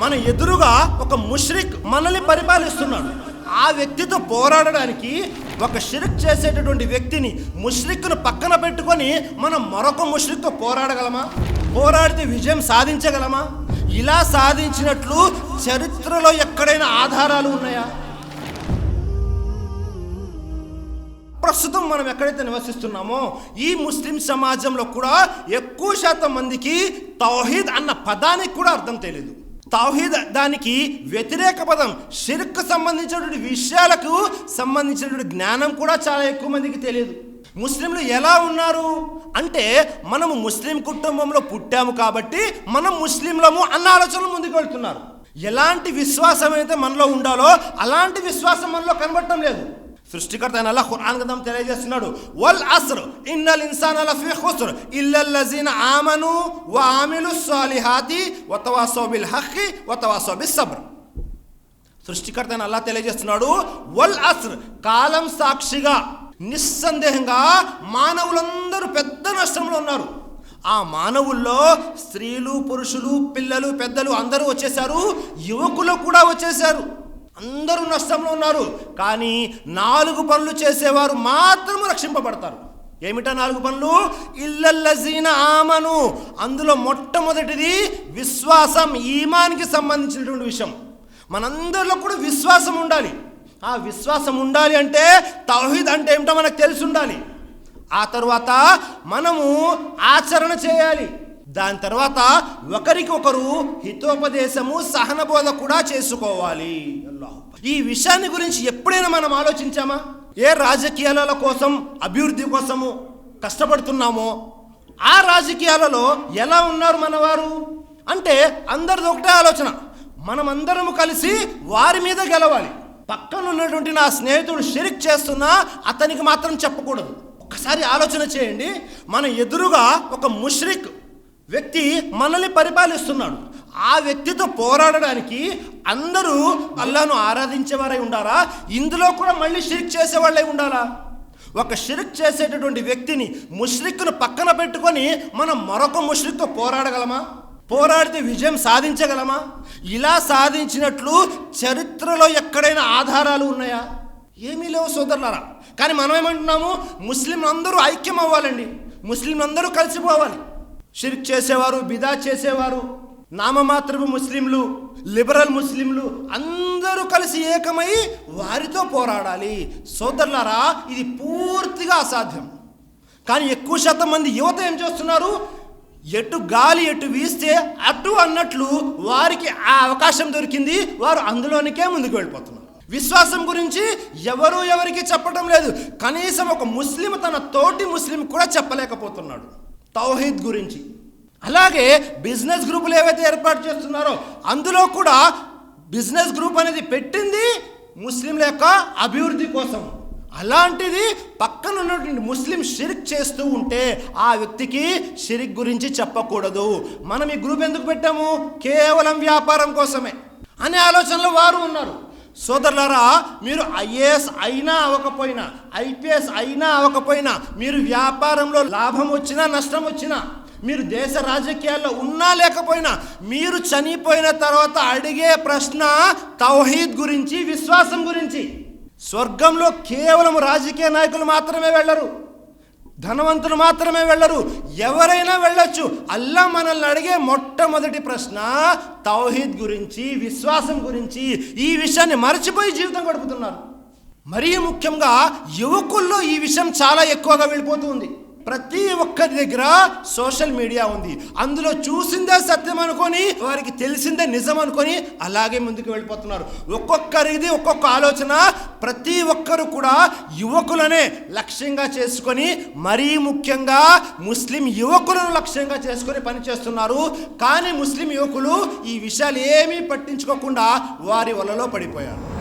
మన ఎదురుగా ఒక ముష్రిక్ మనల్ని పరిపాలిస్తున్నాడు. ఆ వ్యక్తితో పోరాడడానికి ఒక షిరిక్ చేసేటటువంటి వ్యక్తిని ముష్రిక్ను పక్కన పెట్టుకొని మనం మరొక ముష్రిక్తో పోరాడగలమా? పోరాడితే విజయం సాధించగలమా? ఇలా సాధించినట్లు చరిత్రలో ఎక్కడైనా ఆధారాలు ఉన్నాయా? ప్రస్తుతం మనం ఎక్కడైతే నివసిస్తున్నామో ఈ ముస్లిం సమాజంలో కూడా ఎక్కువ శాతం మందికి తౌహీద్ అన్న పదానికి కూడా అర్థం తెలియదు. తౌహీద్ దానికి వ్యతిరేక పదం. షిర్క్ సంబంధించినటువంటి విషయాలకు సంబంధించినటువంటి జ్ఞానం కూడా చాలా ఎక్కువ మందికి తెలియదు. ముస్లింలు ఎలా ఉన్నారు? అంటే మనము ముస్లిం కుటుంబంలో పుట్టాము కాబట్టి మనం ముస్లింలము అన్న ఆలోచనలు ముందుకు వెళ్తున్నారు. ఎలాంటి విశ్వాసం అయితే మనలో ఉండాలో అలాంటి విశ్వాసం మనలో కనబడటం లేదు. సృష్టికర్త అయిన అల్లాహ్ ఖురాన్ గ్రంథం తెలియజేస్తున్నాడు. వల్ అస్ర్ ఇన్నల్ ఇన్సాన లఫీ ఖుస్ర్ ఇల్లల్లజీన్ ఆమను వ ఆమిలు సాలిహాతి వ తవాసౌ బిల్ హఖ్కి వ తవాసౌ బిస్ సబ్ర్. సృష్టికర్త అయిన అల్లాహ్ తెలియజేస్తున్నాడు వల్ అస్ర్ కాలం సాక్షిగా నిస్సందేహంగా మానవులందరూ పెద్ద నష్టంలో ఉన్నారు. ఆ మానవుల్లో స్త్రీలు పురుషులు పిల్లలు పెద్దలు అందరూ వచ్చేసారు యువకులు కూడా వచ్చేసారు అందరూ నష్టంలో ఉన్నారు. కానీ నాలుగు పనులు చేసేవారు మాత్రము రక్షింపబడతారు. ఏమిటా నాలుగు పనులు? ఇల్లల్లజీన ఆమను. అందులో మొట్టమొదటిది విశ్వాసం ఈమానికి సంబంధించినటువంటి విషయం. మనందరిలో కూడా విశ్వాసం ఉండాలి. ఆ విశ్వాసం ఉండాలి అంటే తౌహీద్ అంటే ఏమిటో మనకు తెలిసి ఉండాలి. ఆ తర్వాత మనము ఆచరణ చేయాలి. దాని తర్వాత ఒకరికి ఒకరు హితోపదేశము సహనబోధ కూడా చేసుకోవాలి. ఈ విషయాన్ని గురించి ఎప్పుడైనా మనం ఆలోచించామా? ఏ రాజకీయాల కోసం అభివృద్ధి కోసము కష్టపడుతున్నామో ఆ రాజకీయాలలో ఎలా ఉన్నారు మనవారు? అంటే అందరిది ఒకటే ఆలోచన. మనమందరము కలిసి వారి మీద గెలవాలి. పక్కన ఉన్నటువంటి నా స్నేహితుడు షిరిక్ చేస్తున్నా అతనికి మాత్రం చెప్పకూడదు. ఒక్కసారి ఆలోచన చేయండి. మన ఎదురుగా ఒక ముష్రిక్ వ్యక్తి మనల్ని పరిపాలిస్తున్నాడు. ఆ వ్యక్తితో పోరాడడానికి అందరూ అల్లాను ఆరాధించేవారై ఉండాలా? ఇందులో కూడా మళ్ళీ షిరిక్ చేసేవాళ్ళై ఉండాలా? ఒక షిరిక్ చేసేటటువంటి వ్యక్తిని ముష్రిక్ను పక్కన పెట్టుకొని మనం మరొక ముష్రిక్తో పోరాడగలమా? పోరాడితే విజయం సాధించగలమా? ఇలా సాధించినట్లు చరిత్రలో ఎక్కడైనా ఆధారాలు ఉన్నాయా? ఏమీ లేవు సోదరులారా. కానీ మనం ఏమంటున్నాము ముస్లింలందరూ ఐక్యం అవ్వాలండి ముస్లింలందరూ కలిసిపోవాలి. షిర్క్ చేసేవారు బిదా చేసేవారు నామమాత్రపు ముస్లింలు లిబరల్ ముస్లింలు అందరూ కలిసి ఏకమై వారితో పోరాడాలి. సోదరులారా ఇది పూర్తిగా అసాధ్యం. కానీ ఎక్కువ శాతం మంది యువత ఏం చేస్తున్నారు? ఎటు గాలి ఎటు వీస్తే అటు అన్నట్లు వారికి ఆ అవకాశం దొరికింది వారు అందులోనికే ముందుకు వెళ్ళిపోతున్నారు. విశ్వాసం గురించి ఎవరు ఎవరికి చెప్పడం లేదు. కనీసం ఒక ముస్లిం తన తోటి ముస్లిం కూడా చెప్పలేకపోతున్నాడు. తౌహీద్ గురించి. అలాగే బిజినెస్ గ్రూపులు ఏవైతే ఏర్పాటు చేస్తున్నారో అందులో కూడా బిజినెస్ గ్రూప్ అనేది పెట్టింది ముస్లింల యొక్క అభివృద్ధి కోసం. అలాంటిది పక్కన ఉన్నటువంటి ముస్లిం షిరిక్ చేస్తూ ఉంటే ఆ వ్యక్తికి షిరిక్ గురించి చెప్పకూడదు. మనం ఈ గ్రూప్ ఎందుకు పెట్టాము? కేవలం వ్యాపారం కోసమే. అనే ఆలోచనలో వారు ఉన్నారు. సోదరులారా మీరు ఐఏఎస్ అయినా అవ్వకపోయినా ఐపీఎస్ అయినా అవ్వకపోయినా మీరు వ్యాపారంలో లాభం వచ్చినా నష్టం వచ్చినా మీరు దేశ రాజకీయాల్లో ఉన్నా లేకపోయినా మీరు చనిపోయిన తర్వాత అడిగే ప్రశ్న తౌహీద్ గురించి విశ్వాసం గురించి. స్వర్గంలో కేవలం రాజకీయ నాయకులు మాత్రమే వెళ్ళరు. ధనవంతులు మాత్రమే వెళ్ళరు. ఎవరైనా వెళ్ళొచ్చు. అల్లా మనల్ని అడిగే మొట్టమొదటి ప్రశ్న తౌహీద్ గురించి విశ్వాసం గురించి ఈ విషయాన్ని మర్చిపోయి జీవితం గడుపుతున్నారు. మరీ ముఖ్యంగా యువకుల్లో ఈ విషయం చాలా ఎక్కువగా వెళ్ళిపోతుంది ప్రతి ఒక్కరి దగ్గర సోషల్ మీడియా ఉంది. అందులో చూసిందే సత్యం అనుకొని వారికి తెలిసిందే నిజం అనుకొని అలాగే ముందుకు వెళ్ళిపోతున్నారు. ఒక్కొక్కరిది ఒక్కొక్క ఆలోచన. ప్రతి ఒక్కరు కూడా యువకులనే లక్ష్యంగా చేసుకొని మరీ ముఖ్యంగా ముస్లిం యువకులను లక్ష్యంగా చేసుకొని పనిచేస్తున్నారు. కానీ ముస్లిం యువకులు ఈ విషయాలు ఏమీ పట్టించుకోకుండా వారి వలలో పడిపోయారు.